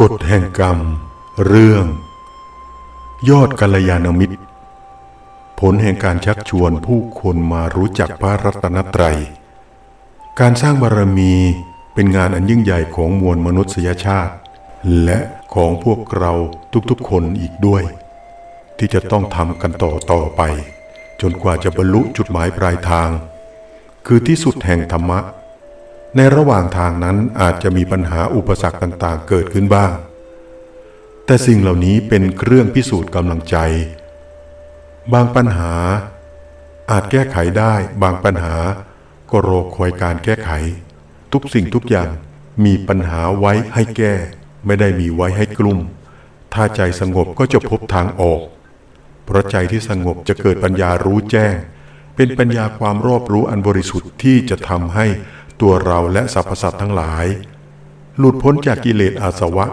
กฎแห่งกรรม เรื่อง ยอดกัลยาณมิตร ผลแห่งการชักชวนผู้คนมารู้จักพระรัตนตรัย การสร้างบารมีเป็นงานอันยิ่งใหญ่ของมวลมนุษยชาติ และของพวกเราทุกๆคนอีกด้วย ที่จะต้องทำกันต่อต่อไป จนกว่าจะบรรลุจุดหมายปลายทาง คือที่สุดแห่งธรรมะ ในระหว่างทางนั้นอาจจะมีปัญหาอุปสรรคต่างๆ เกิดขึ้นบ้าง แต่สิ่งเหล่านี้เป็นเครื่องพิสูจน์กำลังใจ บางปัญหาอาจแก้ไขได้ บางปัญหาก็รอคอยการแก้ไข ทุกสิ่งทุกอย่างมีปัญหาไว้ให้แก้ ไม่ได้มีไว้ให้กลุ่ม ถ้าใจสงบก็จะพบทางออก เพราะใจที่สงบจะเกิดปัญญารู้แจ้ง เป็นปัญญาความรอบรู้อันบริสุทธิ์ที่จะทำให้ ตัวเราและสรรพสัตว์ทั้งหลาย หลุดพ้นจากกิเลสอาสวะ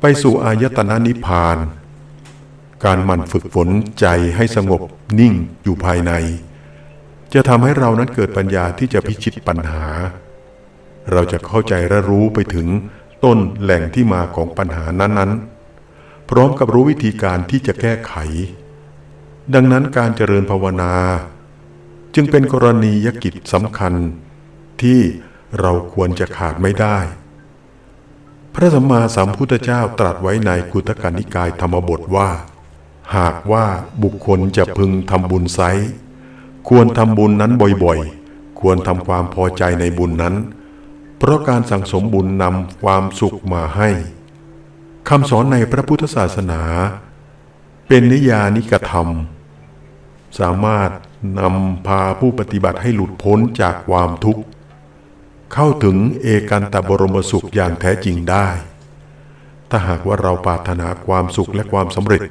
ไปสู่อายตนะนิพพาน การหมั่นฝึกฝนใจให้สงบนิ่งอยู่ภายใน จะทำให้เรานั้นเกิดปัญญาที่จะพิชิตปัญหา เราจะเข้าใจและรู้ไปถึงต้นแหล่งที่มาของปัญหานั้นๆ พร้อมกับรู้วิธีการที่จะแก้ไข ดังนั้นการเจริญภาวนา จึงเป็นกรณียกิจสำคัญ ที่เราควรจะขาดไม่ได้ พระสัมมาสัมพุทธเจ้าตรัสไว้ในกุตกานิกายธรรมบทว่า หากว่าบุคคลจะพึงทำบุญไซควรทำบุญนั้นบ่อยๆ ควรทำความพอใจในบุญนั้น เพราะการสั่งสมบุญนำความสุขมาให้คำสอนในพระพุทธศาสนา เป็นนิยานิกธรรม สามารถนำพาผู้ปฏิบัติให้หลุดพ้นจากความทุกข์ เข้าถึงเอกันตบรมสุขอย่างแท้จริงได้ ถ้าหากว่าเราปรารถนาความสุขและความสำเร็จ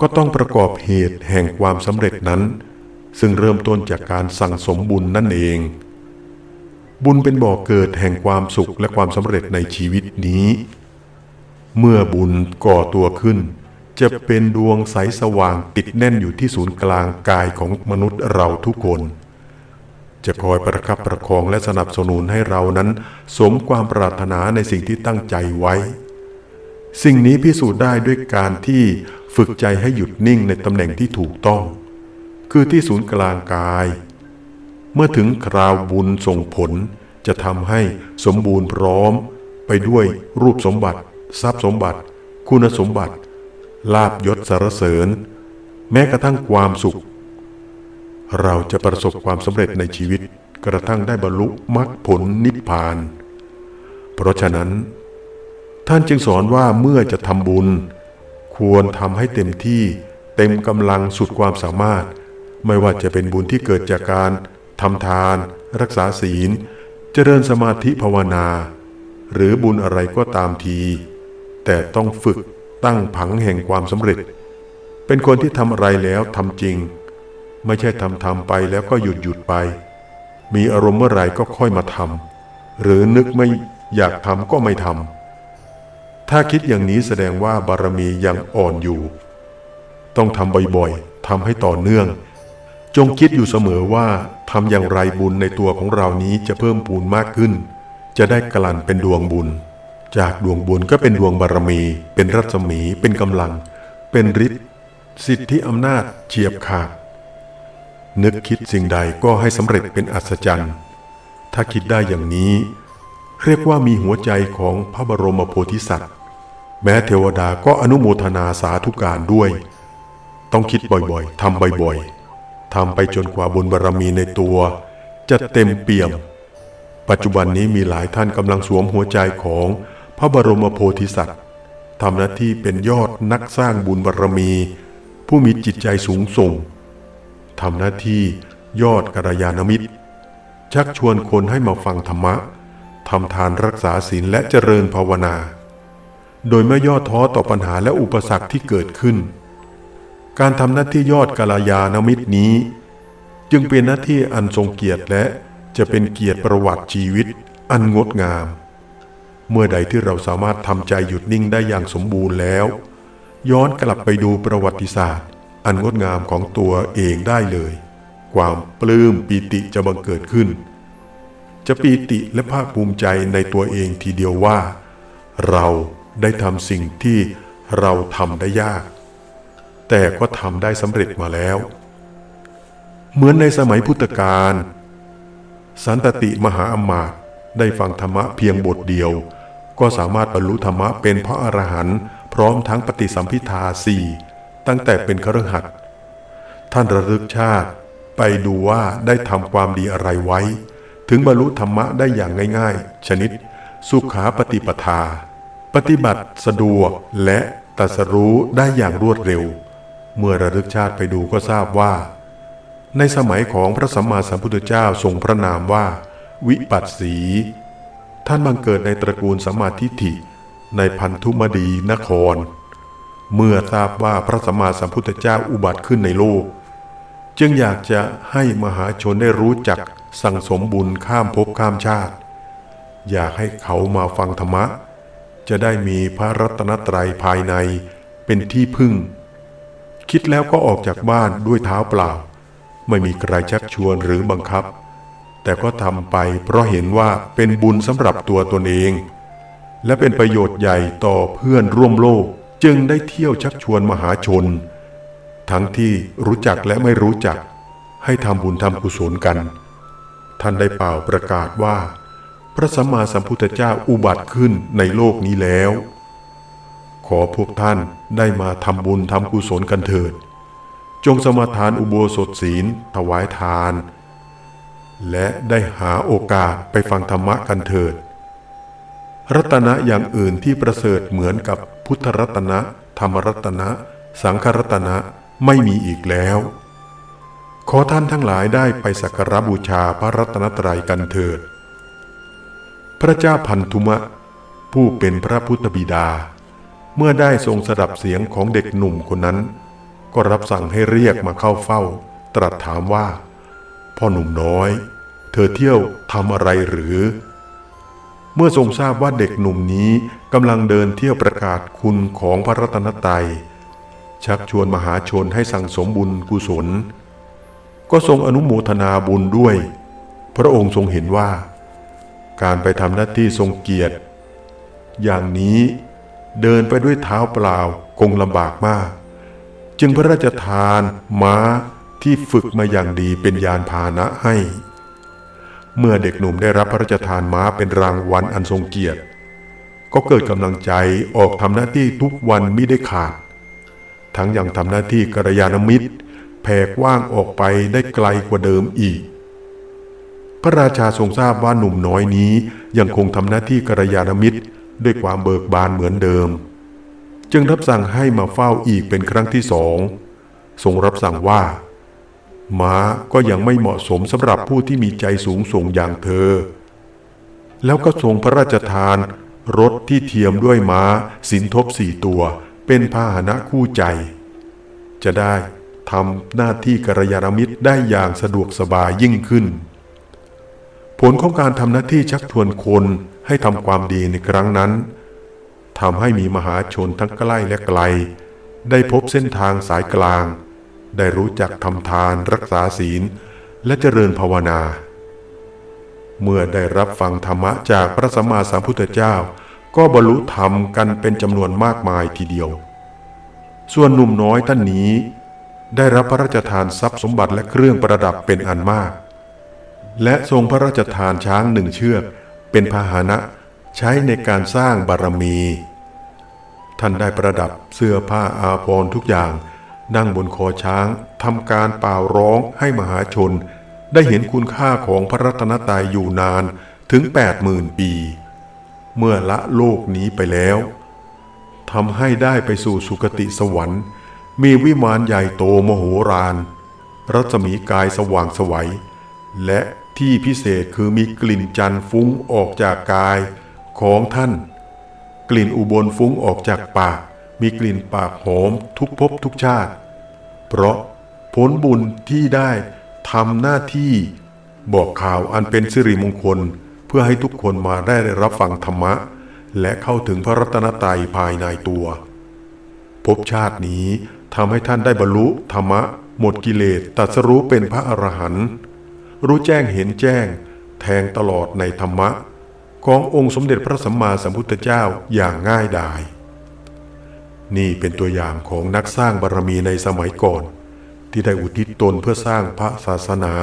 ก็ต้องประกอบเหตุแห่งความสำเร็จนั้น ซึ่งเริ่มต้นจากการสั่งสมบุญนั่นเอง บุญเป็นบ่อกเกิดแห่งความสุขและความสำเร็จในชีวิตนี้ เมื่อบุญก่อตัวขึ้น จะเป็นดวงใสสว่างติดแน่นอยู่ที่ศูนย์กลางกายของมนุษย์เราทุกคน จะคอยประคับประคองและสนับสนุนให้เรานั้น สมความปรารถนาในสิ่งที่ตั้งใจไว้ สิ่งนี้พิสูจน์ได้ด้วยการที่ฝึกใจให้หยุดนิ่งในตำแหน่งที่ถูกต้อง คือที่ศูนย์กลางกาย เมื่อถึงคราวบุญส่งผล จะทำให้สมบูรณ์พร้อม ไปด้วยรูปสมบัติ ทรัพย์สมบัติ คุณสมบัติ ลาบยศสารเสริญ แม้กระทั่งความสุข เราจะประสบความสำเร็จในชีวิตกระทั่งได้บรรลุมรรคผลนิพพาน เพราะฉะนั้น ท่านจึงสอนว่าเมื่อจะทำบุญ ควรทำให้เต็มที่เต็มกำลังสุดความสามารถ ไม่ว่าจะเป็นบุญที่เกิดจากการทำทาน รักษาศีล เจริญสมาธิภาวนา หรือบุญอะไรก็ตามที แต่ต้องฝึกตั้งผังแห่งความสำเร็จ เป็นคนที่ทำอะไรแล้วทำจริง ไม่ใช่ทำทำไปแล้วก็หยุดหยุดไป มีอารมณ์เมื่อไหร่ก็ค่อยมาทำหรือนึกไม่อยากทำก็ไม่ทำถ้าคิดอย่างนี้แสดงว่าบารมียังอ่อนอยู่ ต้องทำบ่อยๆทำให้ต่อเนื่อง จงคิดอยู่เสมอว่าทำอย่างไรบุญในตัวของเรานี้จะเพิ่มปูนมากขึ้น จะได้กลั่นเป็นดวงบุญ จากดวงบุญก็เป็นดวงบารมี เป็นรัศมี เป็นกำลัง เป็นฤทธิ์สิทธิอำนาจเฉียบขาด นึกคิดสิ่งใดก็ให้สำเร็จเป็นอัศจรรย์ ถ้าคิดได้อย่างนี้ เรียกว่ามีหัวใจของพระบรมโพธิสัตว์ แม้เทวดาก็อนุโมทนาสาธุการด้วย ต้องคิดบ่อยๆทำบ่อยๆทำไปจนกว่าบุญบารรมีในตัว จะเต็มเปี่ยม ปัจจุบันนี้มีหลายท่านกำลังสวมหัวใจของพระบรมโพธิสัตว์ทำหน้าที่เป็นยอดนักสร้างบุญบารรมี ผู้มีจิตใจสูงส่ง ทำหน้าที่ยอดกัลยาณมิตร ชักชวนคนให้มาฟังธรรมะทำทานรักษาศีลและเจริญภาวนา โดยไม่ย่อท้อต่อปัญหาและอุปสรรคที่เกิดขึ้น การทำหน้าที่ยอดกัลยาณมิตรนี้ จึงเป็นหน้าที่อันทรงเกียรติและจะเป็นเกียรติประวัติชีวิต อันงดงาม เมื่อใดที่เราสามารถทำใจหยุดนิ่งได้อย่างสมบูรณ์แล้ว ย้อนกลับไปดูประวัติศาสตร์ อันงดงามของตัวเองได้เลย ความปลื้มปีติจะบังเกิดขึ้น จะปีติและภาคภูมิใจในตัวเองทีเดียวว่า เราได้ทำสิ่งที่เราทำได้ยาก แต่ก็ทำได้สำเร็จมาแล้ว เหมือนในสมัยพุทธกาลสันตติมหาอมาตย์ได้ฟังธรรมะเพียงบทเดียว ก็สามารถบรรลุธรรมะเป็นพระอรหันต์พร้อมทั้งปฏิสัมพิทาสี่ ตั้งแต่เป็นคฤหัสท่านระลึกชาติไปดูว่าได้ทำความดีอะไรไว้ ถึงบรรลุธรรมะได้อย่างง่ายๆ ชนิด สุขาปฏิปทา ปฏิบัติสะดวกและตัสรู้ได้อย่างรวดเร็ว เมื่อระลึกชาติไปดูก็ทราบว่า ในสมัยของพระสัมมาสัมพุทธเจ้าทรงพระนามว่า วิปัสสี ท่านบังเกิดในตระกูลสัมมาทิฏฐิในพันธุมดีนคร เมื่อทราบว่าพระสัมมาสัมพุทธเจ้าอุบัติขึ้นในโลก จึงอยากจะให้มหาชนได้รู้จักสั่งสมบุญข้ามภพข้ามชาติ อยากให้เขามาฟังธรรมะ จะได้มีพระรัตนตรัยภายในเป็นที่พึ่ง คิดแล้วก็ออกจากบ้านด้วยเท้าเปล่า ไม่มีใครชักชวนหรือบังคับ แต่ก็ทำไปเพราะเห็นว่าเป็นบุญสำหรับตัวตนเอง และเป็นประโยชน์ใหญ่ต่อเพื่อนร่วมโลก จึงได้เที่ยวชักชวนมหาชน ทั้งที่รู้จักและไม่รู้จักให้ทำบุญทำกุศลกัน ท่านได้เป่าประกาศว่า พระสัมมาสัมพุทธเจ้าอุบัติขึ้นในโลกนี้แล้ว ขอพวกท่านได้มาทำบุญทำกุศลกันเถิด จงสมาทานอุโบสถศีลถวายทาน และได้หาโอกาสไปฟังธรรมะกันเถิด รัตนะอย่างอื่นที่ประเสริฐเหมือนกับ พุทธรัตนะ ธรรมรัตนะ สังฆรัตนะไม่มีอีกแล้ว ขอท่านทั้งหลายได้ไปสักการบูชาพระรัตนตรัยกันเถิด พระเจ้าพันธุมะ ผู้เป็นพระพุทธบิดา เมื่อได้ทรงสดับเสียงของเด็กหนุ่มคนนั้น ก็รับสั่งให้เรียกมาเข้าเฝ้า ตรัสถามว่า พ่อหนุ่มน้อย เธอเที่ยวทำอะไรหรือ เมื่อทรงทราบว่าเด็กหนุ่มนี้กำลังเดินเที่ยวประกาศคุณของพระรัตนตรัย ชักชวนมหาชนให้สั่งสมบุญกุศล ก็ทรงอนุโมทนาบุญด้วย พระองค์ทรงเห็นว่า การไปทำหน้าที่ทรงเกียรติ อย่างนี้เดินไปด้วยเท้าเปล่าคงลำบากมาก จึงพระราชทานม้าที่ฝึกมาอย่างดีเป็นยานพาหนะให้ เมื่อเด็กหนุ่มได้รับพระราชทานม้าเป็นรางวัลอันทรงเกียรติ ก็เกิดกำลังใจออกทำหน้าที่ทุกวันไมิได้ขาด ทั้งยังทำหน้าที่กัลยาณมิตรแผ่กว้างออกไปได้ไกลกว่าเดิมอีก พระราชาทรงทราบว่าหนุ่มน้อยนี้ยังคงทำหน้าที่กัลยาณมิตรด้วยความเบิกบานเหมือนเดิม จึงรับสั่งให้มาเฝ้าอีกเป็นครั้งที่สองทรงรับสั่งว่า ม้าก็ยังไม่เหมาะสมสำหรับผู้ที่มีใจสูงส่งอย่างเธอ แล้วก็ทรงพระราชทาน รถที่เทียมด้วยม้า สินทบสี่ตัว เป็นพาหนะคู่ใจ จะได้ทำหน้าที่กัลยาณมิตรได้อย่างสะดวกสบายยิ่งขึ้น ผลของการทำหน้าที่ชักชวนคนให้ทำความดีในครั้งนั้นทำให้มีมหาชนทั้งใกล้และไกล ได้พบเส้นทางสายกลาง ได้รู้จักทำทานรักษาศีล และเจริญภาวนา เมื่อได้รับฟังธรรมะจากพระสัมมาสัมพุทธเจ้า ก็บรรลุธรรมกันเป็นจำนวนมากมายทีเดียว ส่วนหนุ่มน้อยท่านนี้ ได้รับพระราชทานทรัพย์สมบัติและเครื่องประดับเป็นอันมาก และทรงพระราชทานช้างหนึ่งเชือก เป็นพาหนะใช้ในการสร้างบารมี ท่านได้ประดับเสื้อผ้าอาภรณ์ทุกอย่าง นั่งบนคอช้างทำการเป่าร้องให้มหาชน ได้เห็นคุณค่าของพระรัตนตรัยอยู่นานถึงแปดหมื่นปี เมื่อละโลกนี้ไปแล้วทำให้ได้ไปสู่สุคติสวรรค์ มีวิมานใหญ่โตมโหฬารรัศมีกายสว่างไสวัย และที่พิเศษคือมีกลิ่นจันทร์ฟุ้งออกจากกายของท่าน กลิ่นอุบลฟุ้งออกจากปาก มีกลิ่นปากหอมทุกภพทุกชาติ เพราะผลบุญที่ได้ทำหน้าที่บอกข่าวอันเป็นสิริมงคล เพื่อให้ทุกคนมาได้รับฟังธรรมะ และเข้าถึงพระรัตนตรัยภายในตัวภพชาตินี้ทำให้ท่านได้บรรลุธรรมะ หมดกิเลสตัสรู้เป็นพระอรหันต์รู้แจ้งเห็นแจ้ง แทงตลอดในธรรมะ ขององค์สมเด็จพระสัมมาสัมพุทธเจ้าอย่างง่ายดาย นี่เป็นตัวอย่างของนักสร้างบารมีในสมัยก่อน ที่ได้อุทิศตนเพื่อสร้างพระศาสนา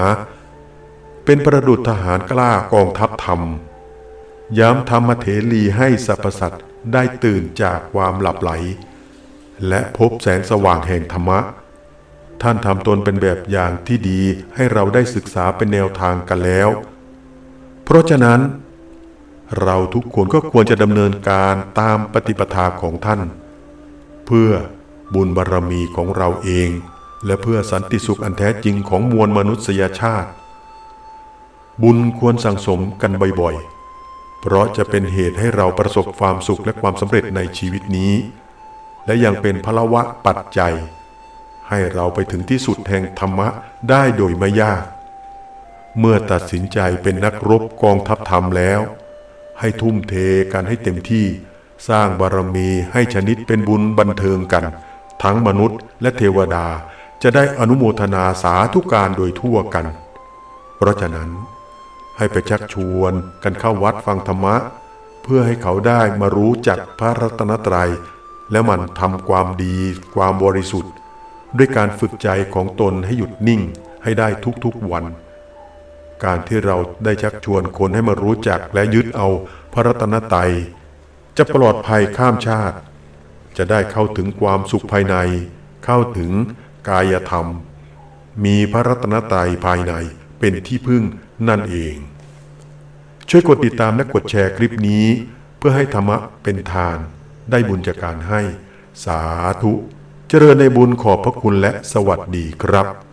เป็นประดุจทหารกล้ากองทัพธรรม ย้ำธรรมเถรีให้สรรพสัตว์ได้ตื่นจากความหลับไหล และพบแสงสว่างแห่งธรรมะ ท่านทำตนเป็นแบบอย่างที่ดีให้เราได้ศึกษาเป็นแนวทางกันแล้ว เพราะฉะนั้น เราทุกคนก็ควรจะดำเนินการตามปฏิปทาของท่าน พื่อบุญบารรมีของเราเอง และเพื่อสันติสุขอันแท้จริงของมวลมนุษยชาติ บุญควรสั่งสมกันบ่อยๆ เพราะจะเป็นเหตุให้เราประสบความสุขและความสำเร็จในชีวิตนี้ และยังเป็นพลวะปัจจัย ให้เราไปถึงที่สุดแห่งธรรมะได้โดยไม่ยาก เมื่อตัดสินใจเป็นนักรบกองทัพธรรมแล้ว ให้ทุ่มเทกันให้เต็มที่ สร้างบารมีให้ชนิดเป็นบุญบันเทิงกัน ทั้งมนุษย์และเทวดาจะได้อนุโมทนาสาธุการโดยทั่วกัน เพราะฉะนั้น ให้ไปชักชวนกันเข้าวัดฟังธรรมะ เพื่อให้เขาได้มารู้จักพระรัตนตรัย และมันทำความดีความบริสุทธิ์ ด้วยการฝึกใจของตนให้หยุดนิ่งให้ได้ทุกๆวัน การที่เราได้ชักชวนคนให้มารู้จักและยึดเอาพระรัตนตรัย จะปลอดภัยข้ามชาติ จะได้เข้าถึงความสุขภายใน เข้าถึงกายธรรม มีพระรัตนตรัยภายในเป็นที่พึ่งนั่นเอง ช่วยกดติดตามและกดแชร์คลิปนี้ เพื่อให้ธรรมะเป็นทาน ได้บุญจากการให้ สาธุ เจริญในบุญขอบพระคุณและสวัสดีครับ